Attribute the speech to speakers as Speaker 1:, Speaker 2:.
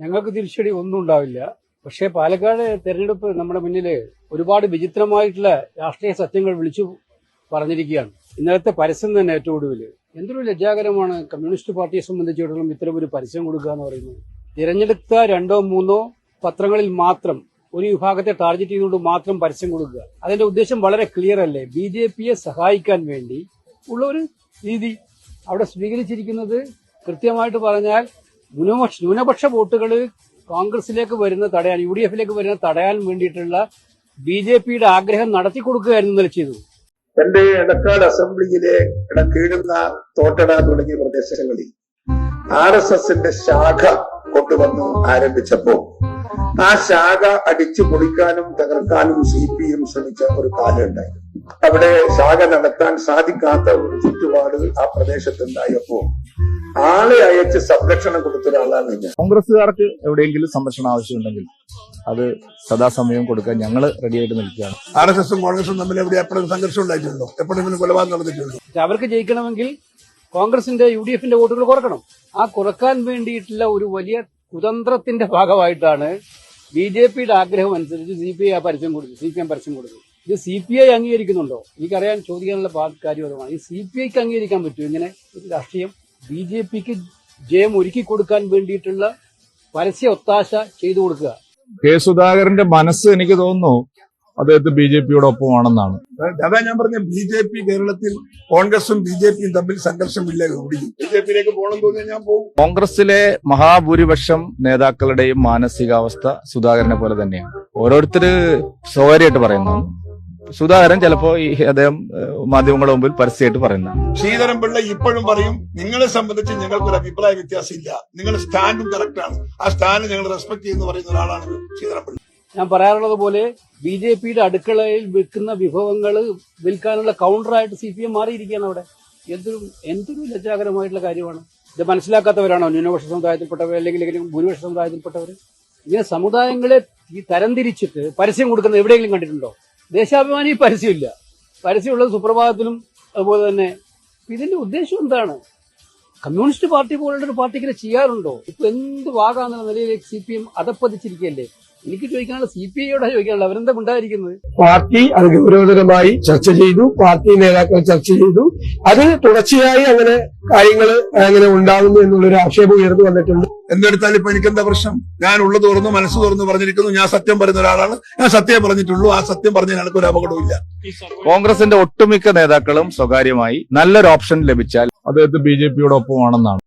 Speaker 1: ഞങ്ങൾക്ക് തിരിച്ചടി ഒന്നും ഉണ്ടാവില്ല. പക്ഷേ പാലക്കാട് തെരഞ്ഞെടുപ്പ് നമ്മുടെ മുന്നിൽ ഒരുപാട് വിചിത്രമായിട്ടുള്ള രാഷ്ട്രീയ സത്യങ്ങൾ വിളിച്ചു പറഞ്ഞിരിക്കുകയാണ്. ഇന്നലത്തെ പരസ്യം തന്നെ ഏറ്റവും ഒടുവിൽ എന്തൊരു ലജ്ജാകരമാണ് കമ്മ്യൂണിസ്റ്റ് പാർട്ടിയെ സംബന്ധിച്ചിടത്തോളം ഇത്തരം ഒരു പരസ്യം കൊടുക്കുക എന്ന് പറയുന്നത്. തിരഞ്ഞെടുത്ത രണ്ടോ മൂന്നോ പത്രങ്ങളിൽ മാത്രം ഒരു വിഭാഗത്തെ ടാർഗറ്റ് ചെയ്തുകൊണ്ട് മാത്രം പരസ്യം കൊടുക്കുക. അതിന്റെ ഉദ്ദേശം വളരെ ക്ലിയർ അല്ലേ? ബി ജെ പിയെ സഹായിക്കാൻ വേണ്ടി ഉള്ള ഒരു രീതി അവിടെ സ്വീകരിച്ചിരിക്കുന്നത് കൃത്യമായിട്ട് പറഞ്ഞാൽ ന്യൂനപക്ഷ ന്യൂനപക്ഷ വോട്ടുകൾ കോൺഗ്രസിലേക്ക് വരുന്ന തടയാൻ യു ഡി എഫിലേക്ക് വരുന്ന തടയാൻ വേണ്ടിയിട്ടുള്ള ബി ജെ പിയുടെ ആഗ്രഹം നടത്തി കൊടുക്കുകയായിരുന്നു ഇന്നലെ ചെയ്തു.
Speaker 2: എന്റെ എടക്കാട് അസംബ്ലിയിലെ ഇടക്കീഴുന്ന തോട്ടട തുടങ്ങിയ പ്രദേശങ്ങളിൽ ആർ എസ് എസിന്റെ ശാഖ കൊണ്ടുവന്ന് ആരംഭിച്ചപ്പോ ആ ശാഖ അടിച്ചു പൊളിക്കാനും തകർക്കാനും സി പി എം ശ്രമിച്ച ഒരു കാലമുണ്ടായിരുന്നു അവിടെ ശാഖ നടത്താൻ സാധിക്കാത്ത ഒരു ചുറ്റുപാട് ആ പ്രദേശത്തുണ്ടായപ്പോ ആളെ അയച്ച് സംരക്ഷണം കൊടുത്ത ഒരാളാണ് ഞാൻ.
Speaker 3: കോൺഗ്രസ്സുകാർക്ക് എവിടെയെങ്കിലും സംരക്ഷണം ആവശ്യമുണ്ടെങ്കിൽ അത് സദാസമയം കൊടുക്കാൻ ഞങ്ങൾ റെഡിയായിട്ട് നിൽക്കുകയാണ്.
Speaker 4: ആർ എസ് എസും കോൺഗ്രസും തമ്മിൽ എവിടെ എപ്പോഴും സംഘർഷം ഉണ്ടായിട്ടുണ്ടോ? എപ്പോഴെങ്കിലും കൊലപാതകം നടന്നിട്ടുണ്ടോ?
Speaker 1: അവർക്ക് ജയിക്കണമെങ്കിൽ കോൺഗ്രസിന്റെ യു ഡി എഫിന്റെ വോട്ടുകൾ കുറക്കണം. ആ കുറയ്ക്കാൻ വേണ്ടിയിട്ടുള്ള ഒരു വലിയ കുതന്ത്രത്തിന്റെ ഭാഗമായിട്ടാണ് ബി ജെ പിയുടെ ആഗ്രഹം അനുസരിച്ച് സി പി ഐ ആ പരസ്യം കൊടുത്തു. സി പി എം പരസ്യം കൊടുത്തു. ഇത് സി പി ഐ അംഗീകരിക്കുന്നുണ്ടോ? എനിക്കറിയാൻ ചോദിക്കാനുള്ള കാര്യപരമാണ് ഈ സി പി ഐക്ക് അംഗീകരിക്കാൻ പറ്റുമോ? ഇങ്ങനെ ഒരു രാഷ്ട്രീയം ബി ജെ പിക്ക് ജയം ഒരുക്കി കൊടുക്കാൻ വേണ്ടിയിട്ടുള്ള പരസ്യ ഒത്താശ ചെയ്തു കൊടുക്കുക.
Speaker 3: കെ സുധാകരന്റെ മനസ്സ് എനിക്ക് തോന്നുന്നു അദ്ദേഹത്തെ ബി ജെ പിയുടെ ഒപ്പമാണെന്നാണ്
Speaker 4: അതാ ഞാൻ പറഞ്ഞ ബി ജെ പി കേരളത്തിൽ കോൺഗ്രസും ബി ജെ പിയും തമ്മിൽ സംഘർഷമില്ല ബി ജെ പിയിലേക്ക് പോകണം തോന്നിയാൽ ഞാൻ പോകും.
Speaker 3: കോൺഗ്രസിലെ മഹാഭൂരിപക്ഷം നേതാക്കളുടെയും മാനസികാവസ്ഥ സുധാകരനെ പോലെ തന്നെയാണ്. ഓരോരുത്തര് സ്വകാര്യമായിട്ട് പറയുന്നതാണ് സുധാകരൻ ചിലപ്പോ ഈ അദ്ദേഹം മാധ്യമങ്ങളുടെ മുമ്പിൽ പരസ്യമായിട്ട് പറയുന്ന.
Speaker 4: ശ്രീധരൻ പിള്ള ഇപ്പോഴും പറയും നിങ്ങളെ സംബന്ധിച്ച് ഞങ്ങൾക്കൊരു അഭിപ്രായ വ്യത്യാസം ഇല്ല നിങ്ങളുടെ സ്റ്റാൻഡും കറക്റ്റ് ആണ്. ആ സ്റ്റാൻഡ് ഞങ്ങൾ റെസ്പെക്ട് ചെയ്യുന്ന പറയുന്ന ഒരാളാണ് ശ്രീധരൻ പിള്ള.
Speaker 1: ഞാൻ പറയാറുള്ളത് പോലെ ബി ജെ പിയുടെ അടുക്കളയിൽ വിൽക്കുന്ന വിഭവങ്ങൾ വിൽക്കാനുള്ള കൗണ്ടറായിട്ട് സി പി എം മാറിയിരിക്കുകയാണ് അവിടെ. എന്തൊരു എന്തൊരു ലജ്ജാകരമായിട്ടുള്ള കാര്യമാണ്. ഇത് മനസ്സിലാക്കാത്തവരാണോ? ന്യൂനപക്ഷ സമുദായത്തിൽപ്പെട്ടവർ അല്ലെങ്കിൽ ഭൂരിപക്ഷ സമുദായത്തിൽപ്പെട്ടവർ ഇങ്ങനെ സമുദായങ്ങളെ ഈ തരംതിരിച്ചിട്ട് പരസ്യം കൊടുക്കുന്നത് എവിടെയെങ്കിലും കണ്ടിട്ടുണ്ടോ? ദേശാഭിമാനി പരസ്യമില്ല. പരസ്യമുള്ളത് സുപ്രഭാതത്തിലും അതുപോലെ തന്നെ. ഇതിന്റെ ഉദ്ദേശം എന്താണ്? കമ്മ്യൂണിസ്റ്റ് പാർട്ടി പോലുള്ള ഒരു പാർട്ടി ഇങ്ങനെ ചെയ്യാറുണ്ടോ? ഇപ്പൊ എന്ത് വാഗാന്നുള്ള നിലയിലേക്ക് സി പി എം അതപ്പതിച്ചിരിക്കുകയല്ലേ? എനിക്ക് ചോദിക്കാനുള്ള സി പി ഐയോടാ ചോദിക്കാനുള്ള അവരെന്താ ഉണ്ടായിരിക്കുന്നത്
Speaker 5: പാർട്ടി അത് ഗൗരവതരമായി ചർച്ച ചെയ്തു. പാർട്ടി നേതാക്കൾ ചർച്ച ചെയ്തു. അത് തുടർച്ചയായി അങ്ങനെ കാര്യങ്ങൾ അങ്ങനെ ഉണ്ടാകുന്നു എന്നുള്ളൊരു ആക്ഷേപം ഉയർന്നു വന്നിട്ടുണ്ട്.
Speaker 4: എന്തെടുത്താൽ ഇപ്പൊ എനിക്ക് എന്താ പ്രശ്നം? ഞാൻ ഉള്ളു തുറന്നു മനസ്സ് തുറന്നു പറഞ്ഞിരിക്കുന്നു. ഞാൻ സത്യം പറയുന്ന ഒരാളാണ്. ഞാൻ സത്യം പറഞ്ഞിട്ടുള്ളൂ. ആ സത്യം പറഞ്ഞ എനിക്ക് ഒരു അപകടവും
Speaker 3: കോൺഗ്രസിന്റെ ഒട്ടുമിക്ക നേതാക്കളും സ്വകാര്യമായി നല്ലൊരു ഓപ്ഷൻ ലഭിച്ചാൽ അദ്ദേഹത്തെ ബി ജെ പിയുടെ ഒപ്പമാണെന്നാണ്